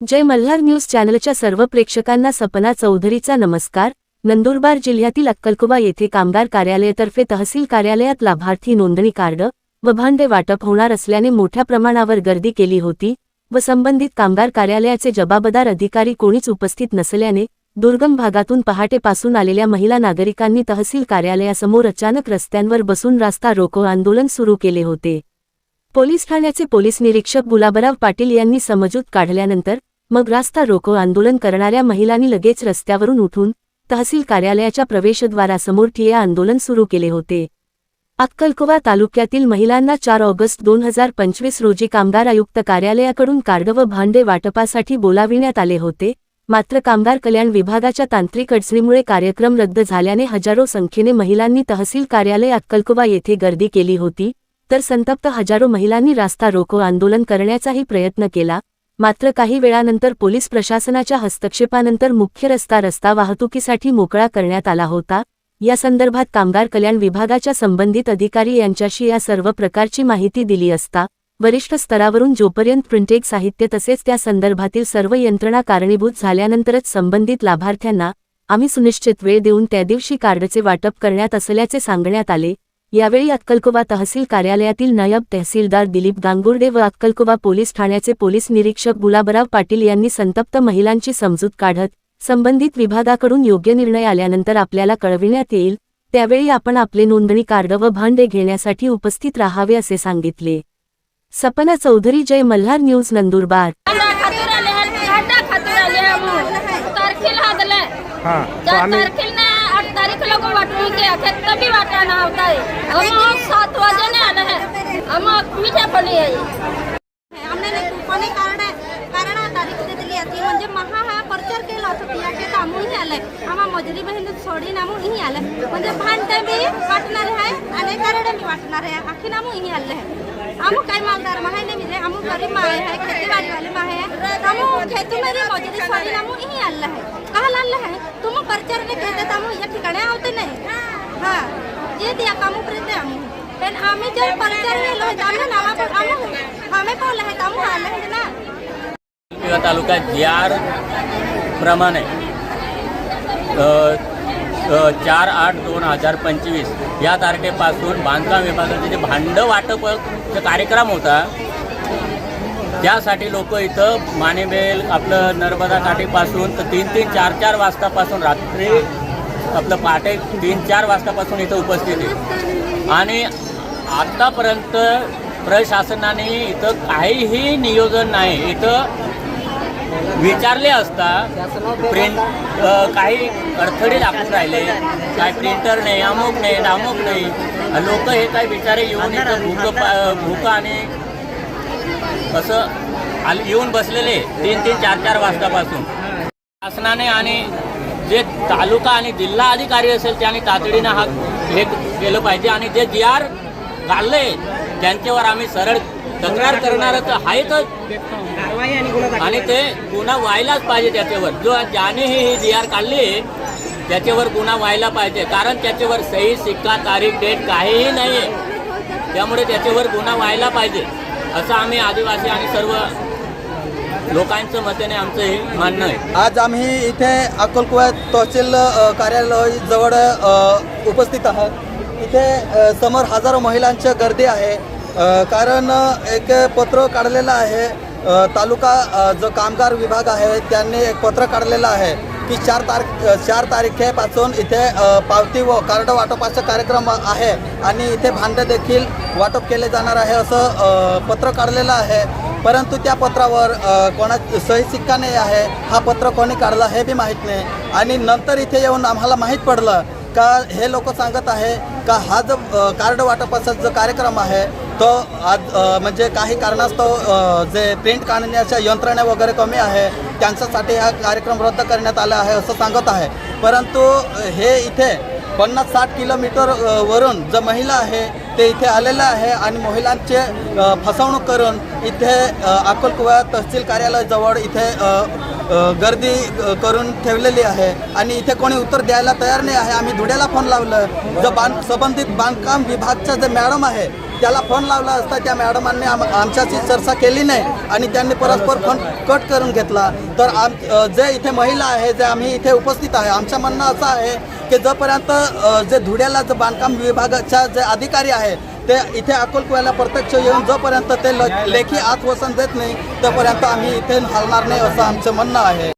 जय Malhar news चॅनलच्या सर्व प्रेक्षकांना सपना चौधरीचा नमस्कार. नंदुरबार जिल्ह्यातील अक्कलकुबा येथे कामगार कार्यालयातर्फे तहसील कार्यालयात लाभार्थी नोंदणी कार्ड व भांडे वाटप होणार असल्याने मोठ्या प्रमाणावर गर्दी केली होती व संबंधित कामगार कार्यालयाचे जबाबदार अधिकारी कोणीच उपस्थित नसल्याने दुर्गम भागातून पहाटेपासून आलेल्या महिला नागरिकांनी तहसील कार्यालयासमोर अचानक रस्त्यांवर बसून रास्ता रोको आंदोलन सुरू केले होते. पोलीस ठाण्याचे पोलीस निरीक्षक गुलाबराव पाटील यांनी समजूत काढल्यानंतर मग रास्ता रोको आंदोलन करणाऱ्या महिलांनी लगेच रस्त्यावरून उठून तहसील कार्यालयाच्या प्रवेशद्वारासमोर ठिय्या आंदोलन सुरू केले होते. अक्कलकोवा तालुक्यातील महिलांना चार ऑगस्ट दोन हजार पंचवीस रोजी कामगार आयुक्त कार्यालयाकडून कार्ड व भांडे वाटपासाठी बोलाविण्यात आले होते मात्र कामगार कल्याण विभागाच्या तांत्रिक अडचणीमुळे कार्यक्रम रद्द झाल्याने हजारो संख्येने महिलांनी तहसील कार्यालय अक्कलकोवा येथे गर्दी केली होती तर संतप्त हजारो महिलांनी रास्ता रोको आंदोलन करण्याचाही प्रयत्न केला मात्र काही वेळानंतर पोलीस प्रशासनाच्या हस्तक्षेपानंतर मुख्य रस्ता रस्ता वाहतुकीसाठी मोकळा करण्यात आला होता. या संदर्भात कामगार कल्याण विभागाच्या संबंधित अधिकारी यांच्याशी या सर्व प्रकारची माहिती दिली असता वरिष्ठ स्तरावरून जोपर्यंत प्रिंटेक साहित्य तसेच त्या संदर्भातील सर्व यंत्रणा कारणीभूत झाल्यानंतरच संबंधित लाभार्थ्यांना आम्ही सुनिश्चित वेळ देऊन त्या दिवशी कार्डचे वाटप करण्यात असल्याचे सांगण्यात आले. यावेळी अक्कलकोबा तहसील कार्यालयातील नायब तहसीलदार दिलीप गांगुर्डे व अक्कलकोबा पोलीस ठाण्याचे पोलीस निरीक्षक गुलाबराव पाटील यांनी संतप्त महिलांची समजूत काढत संबंधित विभागाकडून योग्य निर्णय आल्यानंतर आपल्याला कळविण्यात येईल त्यावेळी आपण आपले नोंदणी कार्ड व भांडे घेण्यासाठी उपस्थित राहावे असे सांगितले. सपना चौधरी जय मल्हार न्यूज नंदुरबार. हां तो त्या को वाटून के आखे तभी वाटाना होता है। हम सात बजे ने आना है। हम मीठा पड़ी है कारण कारण तारीख दिली म्हणजे महा हा प्रचार केला होता की कामून ही आले। आम्हा मजुरी बहीण सोडी नामून ही आले। म्हणजे भांडे मी वाटणार आहे आणि कारण मी वाटणार आहे आखी नामू ही आले। आमू काय मालदार माहे नाही मिले आमू गरीब माहे है खेतीबाड़ी वाले माहे आमू खेती मेरी मजुरी सोडी नामू ही आले। है काल आणलं आहे तुम प्रचार घेतात आम्ही या ठिकाणी आवते नाही. हा जे दिया कामू प्रेत आम्ही. पण आम्ही जे परचार गेलो आम्ही नावा आम्ही पावलं आहे? आमू आलं आहे ना. किंवा तालुक्यात जी आर प्रमाणे चार आठ दोन हजार पंचवीस या तारखेपासून बांधकाम विभागाचे जे भांडं वाटप कार्यक्रम होता त्यासाठी लोक इथं मानेबेल आपलं नर्मदा काठीपासून तर तीन तीन चार चार वाजतापासून रात्री आपलं पहाटे तीन चार वाजतापासून इथं उपस्थित आहे. आणि आत्तापर्यंत प्रशासनाने इथं काहीही नियोजन नाही. इथं विचारले असता प्रिंट काही अडथळे दाखवून राहिले. काय प्रिंटर नाही अमुक नाही अमुक नाही. लोक हे काय विचारे येऊन इथं भूक पा- भूक आणि असं आल येऊन बसलेले तीन तीन चार चार वाजतापासून. शासनाने आणि जे तालुका आणि जिल्हा अधिकारी असेल त्यांनी तातडीनं हा हे केलं पाहिजे आणि जे जी आर काढले त्यांच्यावर आम्ही सरळ तक्रार करणार तर आहेतच आणि ते गुन्हा व्हायलाच पाहिजे त्याच्यावर. जो ज्याने ही जी आर काढली त्याच्यावर गुन्हा व्हायला पाहिजे. कारण त्याच्यावर सही सिक्का तारीख डेट काहीही नाही त्यामुळे त्याच्यावर गुन्हा व्हायला पाहिजे. असं आम्ही आदिवासी आणि सर्व लोकांचं मतेने आमचं हे मानणं आहे. आज आम्ही इथे अकोलकुवा तहसील कार्यालय जवळ उपस्थित आहोत. इथे समोर हजारो महिलांची गर्दी आहे. कारण एक पत्र काढलेलं आहे. तालुका जो कामगार विभाग आहे त्यांनी एक पत्र काढलेलं आहे. की चार तारीख चार तारखेपासून इथे पावती व कार्ड वाटपाचा कार्यक्रम आहे आणि इथे भांडे देखील वाटप केले जाणार आहे असं पत्र काढलेलं आहे. परंतु त्या पत्रावर कोणा सही सिक्का नाही आहे. हा पत्र कोणी काढला हे बी माहीत नाही. आणि नंतर इथे येऊन आम्हाला माहीत पडलं का हे लोक सांगत आहे का हा जो कार्ड वाटपाचा जो कार्यक्रम आहे तो आज म्हणजे काही कारणास्तव जे प्रिंट काढण्याच्या यंत्रणा वगैरे कमी आहे त्यांच्यासाठी हा कार्यक्रम रद्द करण्यात आला आहे असं सांगत आहे. परंतु हे इथे पन्नास साठ किलोमीटर वरून जो महिला आहे ते इथे आलेलं आहे आणि महिलांचे फसवणूक करून इथे अकोलकुवा तहसील कार्यालयाजवळ इथे गर्दी करून ठेवलेली आहे. आणि इथे कोणी उत्तर द्यायला तयार नाही आहे. आम्ही धुड्याला फोन लावलं. जो बांध संबंधित बांधकाम विभागचा जे मॅडम आहे त्याला फोन लावला असता त्या मॅडमांनी आम आमच्याशी चर्चा केली नाही. आणि त्यांनी परस्पर फोन कट करून घेतला. तर आम जे इथे महिला आहे जे आम्ही इथे उपस्थित आहे आमचं म्हणणं असं आहे की जोपर्यंत जे धुड्याला जे बांधकाम विभागाच्या जे अधिकारी आहे ते इथे अकोलकुव्याला प्रत्यक्ष येऊन जोपर्यंत ते ल लेखी आश्वासन देत नाही तोपर्यंत आम्ही इथे हलणार नाही असं आमचं म्हणणं आहे.